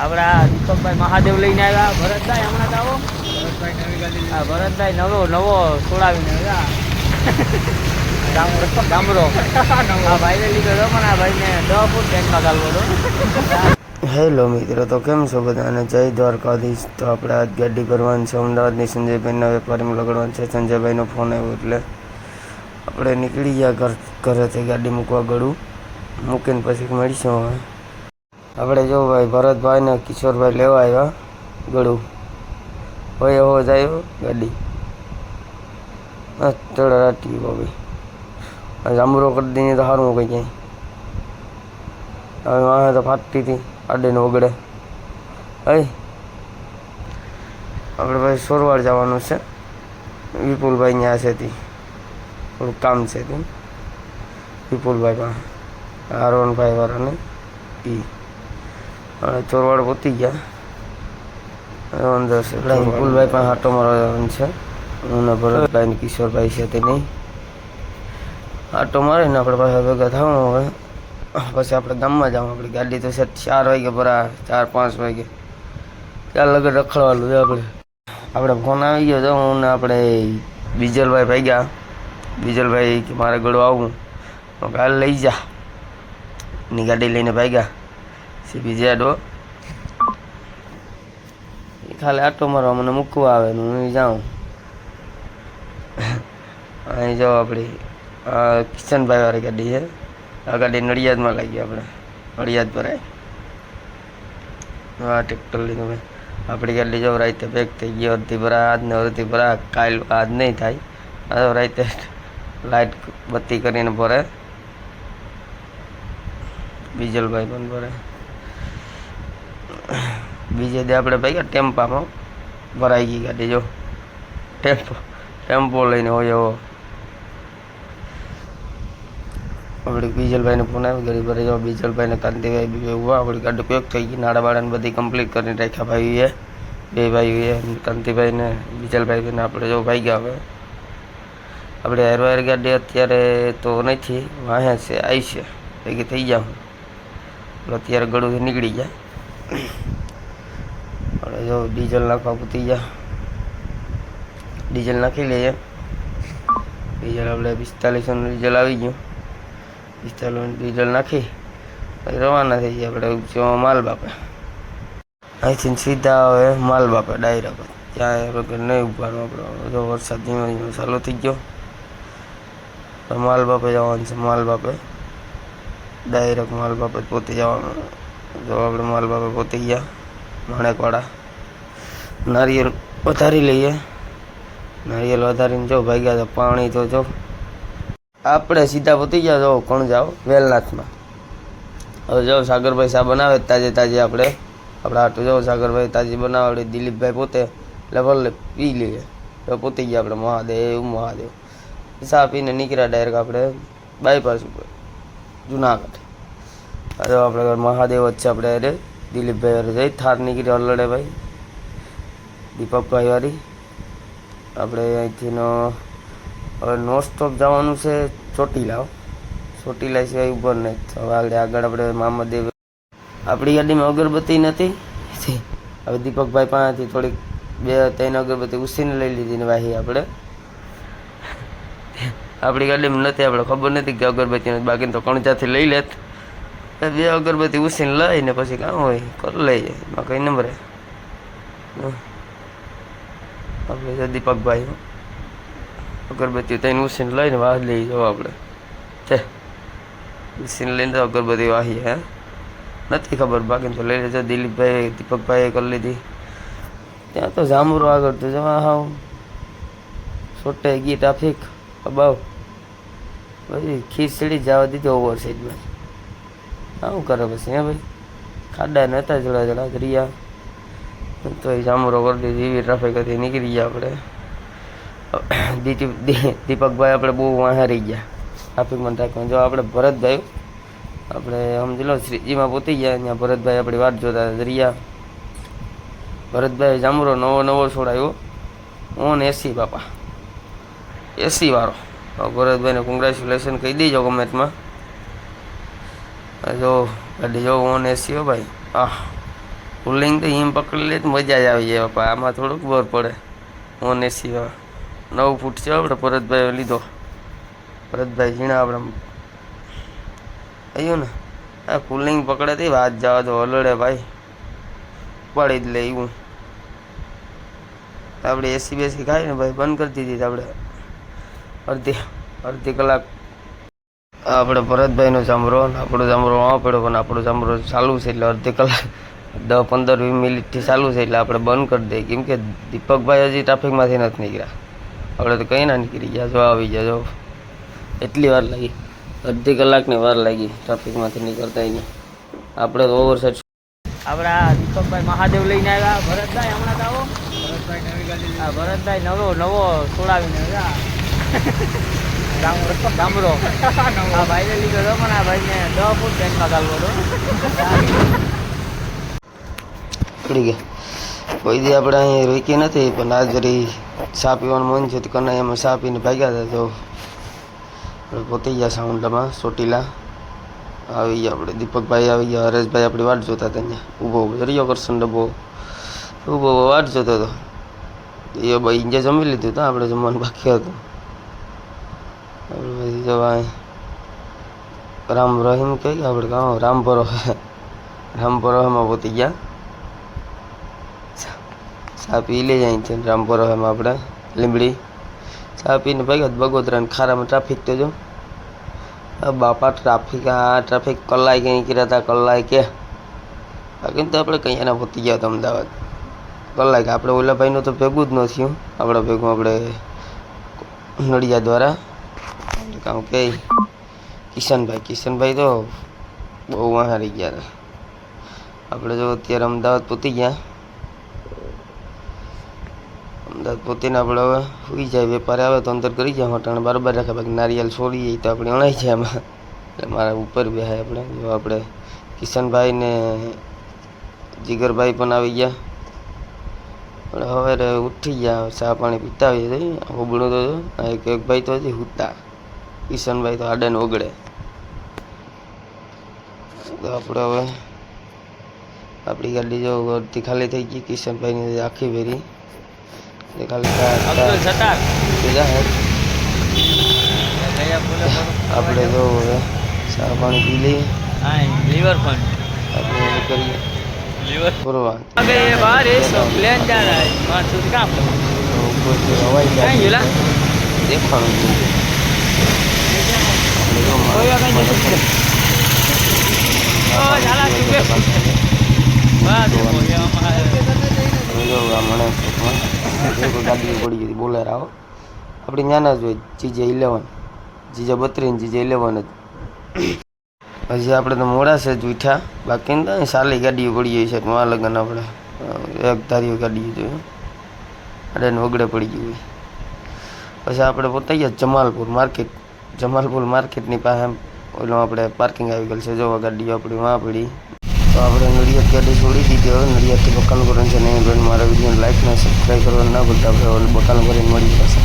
આપણા દીપકભાઈ મહાદેવ લઈને આવ્યા. ભરતભાઈ, હમણાં આવો. હા ભરતભાઈ નવો નવો છોડાવીને આવ્યા. ડામરો આ ભાઈને લીધો હતો પણ આ ભાઈને દસ ફૂટ ટેન્ટમાં ગાલવો હતો. હેલો મિત્રો, તો કેમ છો બધાને જય દ્વારકાધીશ. તો આપણે આજ ગાડી કરવાની છે, અમદાવાદની સંજયભાઈના વેપારીમાં લગાડવાનું છે, સંજયભાઈનો ફોન આવ્યો એટલે આપણે નીકળી ગયા ઘર, ઘરેથી ગાડી મૂકવા ગળું. મૂકીને પછી મળીશું હવે. આપણે જો ભાઈ, ભરતભાઈ ને કિશોરભાઈ લેવા આવ્યા, ગળું. હોય હો જાય ગાડી. થોડા રાટી આ જાંબુરો કરી દઈએ તો સારું કઈ ક્યાંય. હવે વાહે તો ફાટતી હતી આડે ઓગળે. હઈ. આપણે ભાઈ સોરવાડ જવાનું છે. વિપુલભાઈ ત્યાં છે તી. થોડુંક કામ છે તી. વિપુલભાઈ પાસે. હારવનભાઈ વાળાને ઈ. હવે ચોરવાડ પહોંચી ગયા. અંદર છે. વિપુલભાઈ પાસે આટો મારવા છે. હું ને ભરતભાઈ કિશોરભાઈ છે તે નહીં આટો મારીને આપણે પાછા ભેગા થવું હવે. પછી આપણે ગામમાં જાઉં. આપણી ગાડી તો છે ચાર વાગે ભરા ચાર પાંચ વાગે ત્યાં લગન રખડવાનું છે આપણે. આપણે ફોન આવી ગયો તો હું ને આપણે બીજલભાઈ ભાગ્યા. બીજલભાઈ કે મારે ગળો આવું. કાલે લઈ જા. ની ગાડી લઈને ભાગ્યા. સીધી જેડો એ ખાલી આટો મારવા મને મૂકવા આવે હું જાઉં. અહીં જાઓ આપણી કિશનભાઈ વાળી ગાડી છે. આ ગાડી નડિયાદમાં લાગી આપણે, નડિયાદ ભરાય હા, ટ્રેક્ટર લીધું મેં આપણી ગાડી જો રાતે પેક થઈ ગયો અડધી ભરા આજ ને અડધી ભરા કાલ આજ નહીં થાય. આ રાતે લાઇટ બત્તી કરીને ભરે. બીજલભાઈ પણ ભરે. બીજે દે આપણે ભાઈ ટેમ્પામાં. ભરાઈ ગઈ ગાડી, જો. ટેમ્પો ટેમ્પો લઈને હોય એવો. આપણે બીજલભાઈને ફોન આવ્યો ગરીબ ભરે જાઓ બીજલભાઈને કાંતિભાઈ, બી ઊભા. આપણી ગાડી પેક થઈ ગઈ. નાડા બાડાને બધી કમ્પ્લીટ કરીને રાખ્યા ભાઈ એ બે ભાઈ એ કાંતિભાઈને, બીજલભાઈને આપણે જો ભાઈ ગયા હવે. આપણે હેરવાયર ગાડી અત્યારે તો નથી, વાહે છે આવી છે. ભેગી થઈ જાઉં. એટલે અત્યારે ગળું નીકળી જાય. આપણે જો ડીઝલ નાખવા પૂતી ગયા ડીઝલ નાખી લઈએ ડીઝલ આપણે પિસ્તાલીસોનું ડીઝલ આવી ગયું. પિસ્તાલીસ ડીઝલ નાખી રવાના થઈ ગયા આપણે માલ બાપે. અહીંથી સીધા હવે માલ બાપે ડાયરેક્ટ ત્યાં વગર નહીં ઉભારવું આપણે. જો વરસાદ ધીમે ધીમે ચાલુ થઈ ગયો. માલ બાપે જવાનું છે. માલ બાપે ડાયરેક્ટ માલ બાપે પોતે જવાનું. જો આપણે માલ બાપે પહોંચી ગયા માણેકવાડા નારિયેલ વધારી લઈએ નારિયેલ વધારીને જો ભાગ્યા તો પાણી તો જો આપણે સીધા પહોંચી ગયા જો કોણ જાઓ વેલનાથમાં હવે જો સાગરભાઈ શા બનાવે જ તાજે તાજે આપણે આપણે આટલું જો સાગરભાઈ તાજી બનાવે દિલીપભાઈ પોતે એટલે ભલે પી લઈએ તો પહોંચી ગયા આપણે મહાદેવ મહાદેવ ચા પીને નીકળ્યા ડાયરેક્ટ આપણે બાયપાસ ઉપર જુનાગઢ હવે આપણે મહાદેવ વચ્ચે આપણે અરે દિલીપભાઈ વાળી જઈ થાર નીકળી અલડે ભાઈ. દીપકભાઈ વાળી આપણે અહીંથી હવે નો સ્ટોપ જવાનું છે ચોટીલા ચોટીલા સિવાય ઉપર નહીં હવે આગળ આગળ આપણે મામાદેવ આપણી ગાડીમાં અગરબત્તી નથી. હવે દીપકભાઈ પાસેથી થોડીક બે ત્રણ અગરબત્તી ઉસીને લઈ લીધી ને વાહી આપણે આપણી ગાડીમાં નથી આપણે ખબર નથી કે અગરબત્તી બાકી તો કણજાથી લઈ લેત. તો બે અગરબત્તી ઉસીને લઈને પછી કામ હોય કરી લઈએ એમાં કઈ નંબરે આપણે છે દીપકભાઈ અગરબત્તી ત્રણ ઉસીને લઈને વાહ લઈ જાઓ આપણે છે ઉસીને લઈને તો અગરબત્તી વાહી હે નથી ખબર બાકી તો લઈ લેજો દિલીપભાઈ દીપકભાઈએ કરી લીધી ત્યાં તો જામુરો આગળ તો જવા હાવ સોટે ગઈ ટ્રાફિક અબાવ પછી ખીચડી જવા દીધી ઓવર સાઈડમાં આવું કરે પછી, હે ભાઈ? ખાડા નહોતા જડા જડા કર્યા તો એ ચામરો કરી દીધી ટ્રાફિક હતી, નીકળી ગયા આપણે. દીપકભાઈ આપણે બહુ વાહારી ગયા. ટ્રાફિકમાં ટ્રાફિકમાં જો આપણે ભરતભાઈ, આપણે સમજી લો, શ્રીજીમાં પહોંચી ગયા અહીંયા. ભરતભાઈ આપણી વાટ જોતા રહ્યા ભરતભાઈ જામરો નવો નવો છોડાયો. ઓન એસી, બાપા. એસી વાળો. ભરતભાઈને કોંગ્રેચ્યુલેશન કહી દેજો કમેન્ટમાં જો ગાડી જો ઓન એસી હો ભાઈ આહ પુલિંગ તો એમ પકડી લે તો મજા જ આવી જાય બાપા આમાં થોડુંક બોર પડે ઓન એસી નવ ફૂટ છે આપણે ભરતભાઈ લીધો ભરતભાઈ ઝીણા આપણે આવ્યું ને આ પુલિંગ પકડે તે વાત જવા તો હલડે ભાઈ પાડી જ લે એવું આપણે એસી બેસી ખાઈ ને ભાઈ બંધ કરી દીધી આપણે અડધી અડધી કલાક આપણે ભરતભાઈનો જામરો ને આપણો જામરો વાં પડ્યો પણ આપણો જામરો ચાલુ છે એટલે અડધી કલાક દસ પંદર વીસ મિનિટથી ચાલુ છે એટલે આપણે બંધ કરી દઈએ. કેમ કે દીપકભાઈ હજી ટ્રાફિકમાંથી નથી નીકળ્યા. આપણે તો કંઈ ના નીકળી ગયા. જો આવી ગયા જો એટલી વાર લાગી. અડધી કલાકની વાર લાગી ટ્રાફિકમાંથી નીકળતા નહીં આપણે તો ઓવરસાઇડ આપણા દીપકભાઈ મહાદેવ લઈને આવ્યા. ભરતભાઈ હમણાં તો આવો. હા ભરતભાઈ નવો નવો છોડાવીને આવ્યા. ડામરો ડામરો હા ભાઈને લીધો હતો પણ આ ભાઈને દસ ફૂટ બેંકમાં ગાલવો હતો. પડી ગયા. કોઈ દી આપણે અહીં રોકી નથી પણ આ જરી ચા પીવાનું મન છે તો કના એમાં ચા પીને ભાગ્યા હતા તો પોતે ગયા સાઉન્ડમાં ચોટીલા. આવી ગયા આપણે. દીપકભાઈ આવી ગયા હરેશભાઈ આપણી વાટ જોતા હતા અહીંયા. ઊભો ઊભો રહ્યો કરશન ડબ્બો. ઊભો ઊભો વાટ જોતો હતો. એ ભાઈ જે જમી લીધું તો આપણે જમવાનું બાકી હતું. પછી જવા રામ રહીમ કહી કે આપણે કહો રામપરો રામપરોમાં પોતી ગયા. ચા પી લઈ જાય છે રામપરોમાં આપણે લીમડી ચા પીને ભાગ્યા બગોદરા ખારામાં ટ્રાફિક તો જો. બાપા ટ્રાફિક આ ટ્રાફિક કલાય કંઈ કર્યા હતા કલાય કે. બાકી તો આપણે કંઈ એના પહોંચી ગયા હતા અમદાવાદ. કલાક આપણે ઓલા ભાઈનું તો ભેગું જ ન થયું. આપણા ભેગું આપણે નડિયા દ્વારા કામ કે કિશનભાઈ કિશનભાઈ તો બહુ હારી ગયા હતા. આપણે જો અત્યારે અમદાવાદ પહોંચી ગયા. અમદાવાદ પહોંચીને આપણે હવે સુઈ જાય, વેપારી આવે તો અંદર કરી જાય હટાણે બરાબર રાખે, બાકી નારિયેલ છોડીએ તો આપણે અણાઈ જાય એમાં. એટલે મારા ઉપર બેહાય આપણે. જો આપણે કિશનભાઈ ને જીગરભાઈ પણ આવી ગયા. હવે ઉઠી ગયા, ચા પાણી પીતા આવીએ હોબળું તો એક એક ભાઈ તો હજી હુતા. કિશનભાઈ તો આડે ને ઓગળે. તો આપણે હવે આપણી ગાડી જો અડધી ખાલી થઈ ગઈ કિશનભાઈની આખી ભેરી. એ ખાલી ચા- અબ્દુલ ચા સત્તાર. પીધા હે. ગયા બોલે આપણે જો હવે ચા પાણી પી લઈએ. હા લિવર ફંડ આપણે એ કરીએ. લિવર. ગાડી પડી આપણી નાના જ હોય જીજે ઇલેવન જીજે બત્રીસ જીજે ઇલેવન જ હજી આપણે તો મોડા છે જ ઉઠ્યા બાકી તો સાલી ગાડીઓ પડી ગઈ છે મા લગ્ન આપણે એક ધારીઓ ગાડીઓ જોઈએ અરે ને વગડે પડી ગયું પછી આપણે પોતા ગયા જમાલપુર માર્કેટ જમાલપુર માર્કેટની પાસે ઓલું આપણે પાર્કિંગ આવી ગયેલ છે. જોવા ગાડીઓ આપણી, વાં પડી. તો આપણે નડિયાદ ગાડી છોડી દીધી. હવે નડિયાદથી બકાલ કરવાનું છે નહીં મારા વિડીયોને લાઈક ને સબસ્ક્રાઈબ કરવાનું ના ભૂલતા. આપણે બકાલ કરીને મળી જશે.